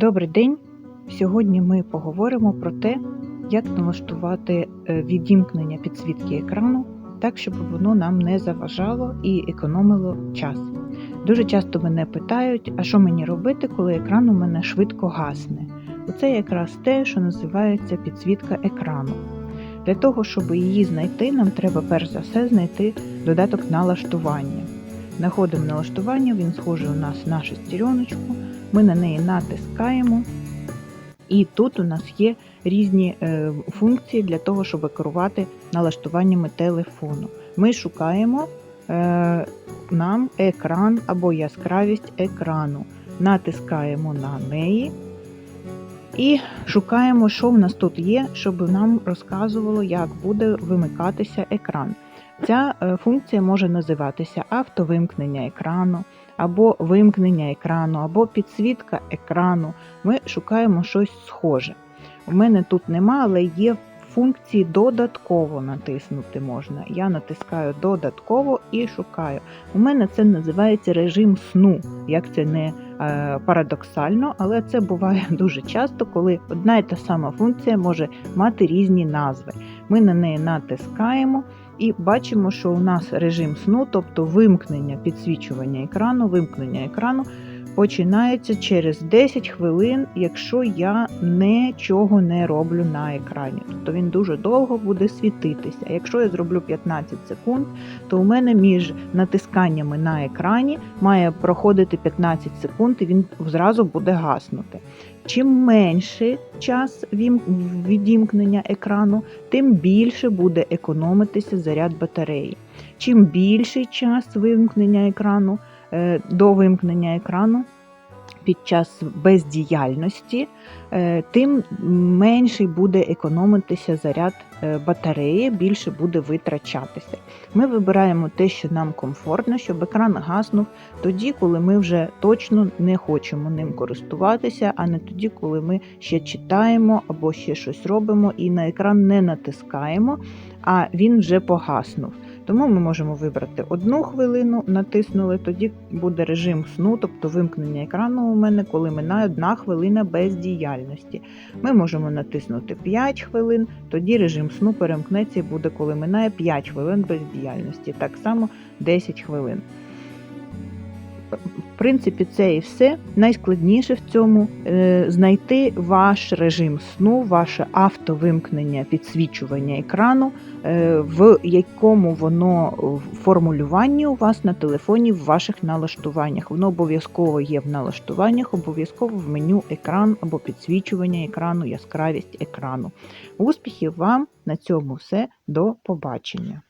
Добрий день! Сьогодні ми поговоримо про те, як налаштувати е, відімкнення підсвітки екрану так, щоб воно нам не заважало і економило час. Дуже часто мене питають, а що мені робити, коли екран у мене швидко гасне. Оце якраз те, що називається підсвітка екрану. Для того, щоб її знайти, нам треба перш за все знайти додаток налаштування. Знаходимо налаштування, він схожий у нас на шестереночку, ми на неї натискаємо, і тут у нас є різні е, функції для того, щоб керувати налаштуваннями телефону. Ми шукаємо е, нам екран або яскравість екрану, натискаємо на неї. І шукаємо, що в нас тут є, щоб нам розказувало, як буде вимикатися екран. Ця е, функція може називатися автовимкнення екрану, або вимкнення екрану, або підсвітка екрану. Ми шукаємо щось схоже. У мене тут нема, але є функції додатково натиснути можна. Я натискаю додатково і шукаю. У мене це називається режим сну. Як це не парадоксально, але це буває дуже часто, коли одна і та сама функція може мати різні назви. Ми на неї натискаємо. І бачимо, що у нас режим сну, тобто вимкнення підсвічування екрану, вимкнення екрану починається через 10 хвилин, якщо я нічого не роблю на екрані. Тобто він дуже довго буде світитися. Якщо я зроблю 15 секунд, то у мене між натисканнями на екрані має проходити 15 секунд, і він зразу буде гаснути. Чим менший час відімкнення екрану, тим більше буде економитися заряд батареї. Чим більший час вимкнення екрану до вимкнення екрану під час бездіяльності, е, тим менший буде економитися заряд е, батареї, більше буде витрачатися. Ми вибираємо те, що нам комфортно, щоб екран гаснув тоді, коли ми вже точно не хочемо ним користуватися, а не тоді, коли ми ще читаємо або ще щось робимо і на екран не натискаємо, а він вже погаснув. Тому ми можемо вибрати одну хвилину, натиснули, тоді буде режим сну, тобто вимкнення екрану у мене, коли минає одна хвилина бездіяльності. Ми можемо натиснути 5 хвилин, тоді режим сну перемкнеться і буде, коли минає 5 хвилин бездіяльності. Так само 10 хвилин. В принципі, це і все. Найскладніше в цьому е, знайти ваш режим сну, ваше автовимкнення, підсвічування екрану, е, в якому воно формулюванні у вас на телефоні в ваших налаштуваннях. Воно обов'язково є в налаштуваннях, обов'язково в меню екран або підсвічування екрану, яскравість екрану. Успіхів вам! На цьому все. До побачення!